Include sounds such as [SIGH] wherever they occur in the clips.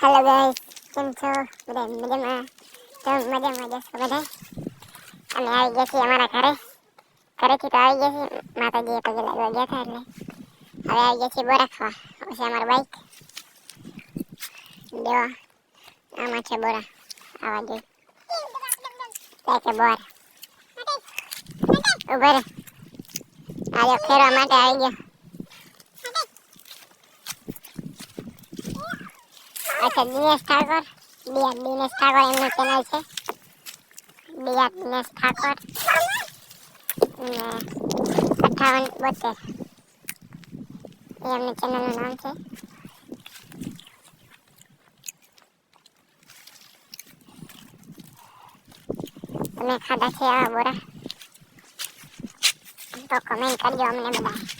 Hello guys કેમ છો? બધા મજામાં? તો મજામાં જશો બધા? અમે આવી ગયા છીએ અમારા ઘરે. ઘરેથી તો આવી ગયા છીએ. માતાજીએ પગે લાગવા ગયા હતા એટલે હવે આવી ગયા છીએ બોર પછી અમારું બાઈક દેવા આમાં છે બોરા. આવા જોઈ છે બોર. ઊભા રહે. આજે ફેરવા માટે આવી ગયો. અચ્છા દિનેશ ઠાકોર દિયા દિનેશ ઠાકોર એમનું ચેનલ છે દિયા દિનેશ ઠાકોર ને અઠાવન બોતેર એમની ચેનલનું નામ છે તમે ખાધા છે આવા બોરા તો કમેન્ટ કરજો અમને બધા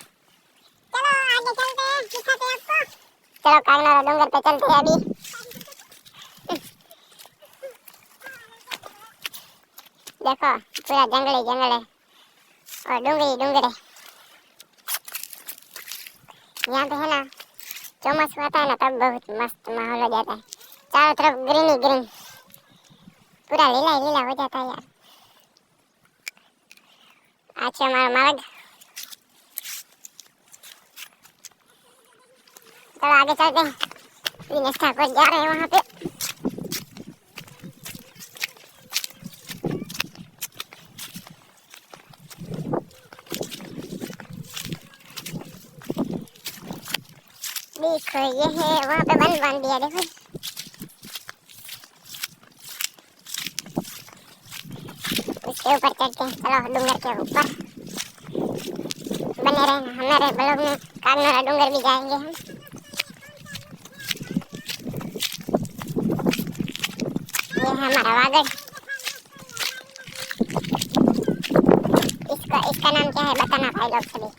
चलो आगे चलते हैं दिखाते हैं आपको चलो कांगनारा डूंगर पे चलते हैं अभी देखो पूरा जंगल ही जंगल है और डूंगर ही डूंगर है यहाँ पे है ना चौमासु आता है ना तब बहुत मस्त माहौल हो जाता है चारों तरफ ग्रीन ही ग्रीन पूरा लीला ही लीला हो जाता है यार आज से हमारा मार्ग चलो आगे चलते हैं दिनेश ठाकुर जा रहे हैं वहाँ पे देखो ये है वहाँ पे बंद बांध दिया देखो उसके ऊपर चढ़ते हैं चलो डूंगर के ऊपर बने रहना हमारे ब्लॉग में कागनारा डूंगर भी जाएंगे हम हमारा वागड़ इसका इसका नाम क्या है बताना भाई लोग सभी।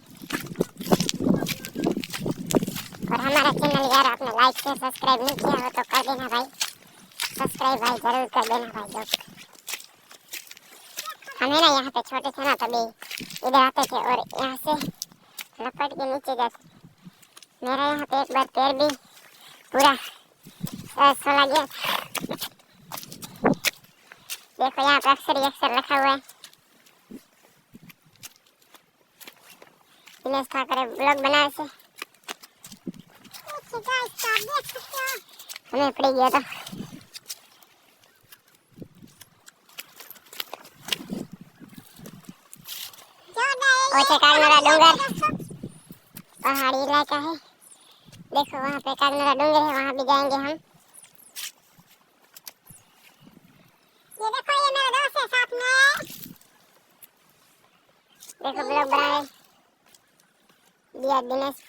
और हमारा चैनल यार, आपने लाइक से सब्सक्राइब नहीं किया हो तो कर देना भाई। सब्सक्राइब भाई ज़रूर कर देना भाई लोग। हम ना यहाँ पे छोटे थे ना, तभी इधर आते थे और यहाँ से लपट के नीचे जाते। मेरा यहाँ पे एक बार पैर भी पूरा सोला गया। देखो यहाँ पे अक्सर ही अक्सर लिखा हुआ है दिनेश ठाकरे ब्लॉग बनाए से हमें पड़ी गया था ओचे कागनारा डूंगर पहाड़ी इलाका है देखो वहाँ पे कागनारा डूंगर है वहाँ भी जाएंगे हम ये देखो ये मेरा दोस्त है साथ में देखो ब्लॉग बना रहे दिया दिनेश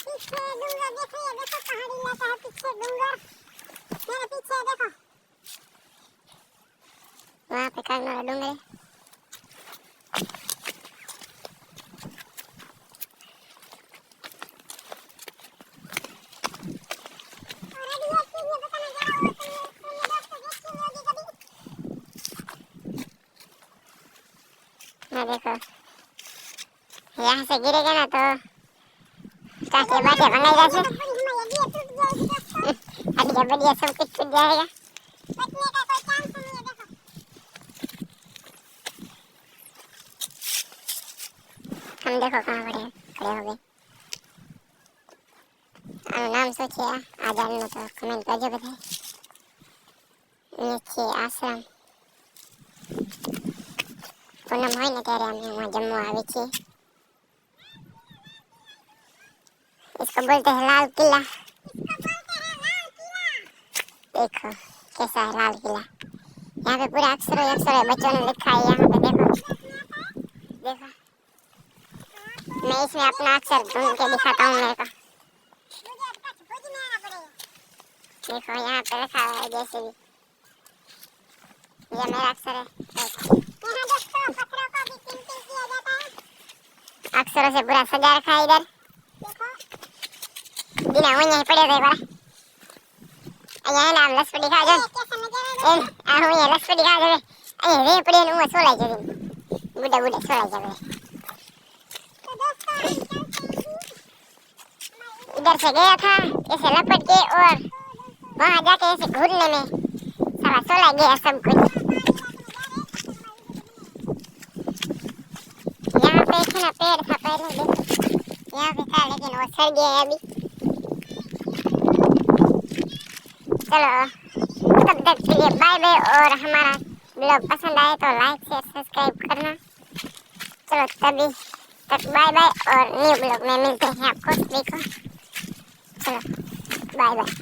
पीछे डूंगर देखो ये देखो पहाड़ी इलाका है पीछे डूंगर मेरे पीछे देखो वहाँ पे कागनारा डूंगर mendeko ya segini kan atau kasih [LAUGHS] ya kamu પૂનમ હોય ને ત્યારે અમે હું જમવા આવી છીએ इसको बोलते हैं लाल किला देखो कैसा है लाल किला यहाँ पे पूरा अक्षर अक्षर है बच्चों ने लिखा है यहाँ पे देखो देखो मैं इसमें अपना अक्षर ढूंढ के दिखाता हूँ मेरे को देखो यहाँ पे रखा हुआ है जैसे भी ये मेरा अक्षर है अक्षरों से पूरा सजा रखा है इधर बिना वही यहीं पड़े थे बड़ा यहाँ नाम लस पर दिखा जो आ हो ये लस पर दिखा जो अरे रे पड़े नु वो सोलाई जो बुड्ढा बुड्ढा सोलाई जो इधर से गया था ऐसे लपट के और वहाँ जाके ऐसे घूरने में सारा सोला गया सब कुछ ना पेड़ था पहले देखो यहाँ पे था लेकिन वो सड़ गया है अभी चलो तब तक के लिए बाय बाय और हमारा ब्लॉग पसंद आए तो लाइक शेयर सब्सक्राइब करना चलो तभी तक बाय बाय और न्यू ब्लॉग में मिलते हैं आपको देखो चलो बाय बाय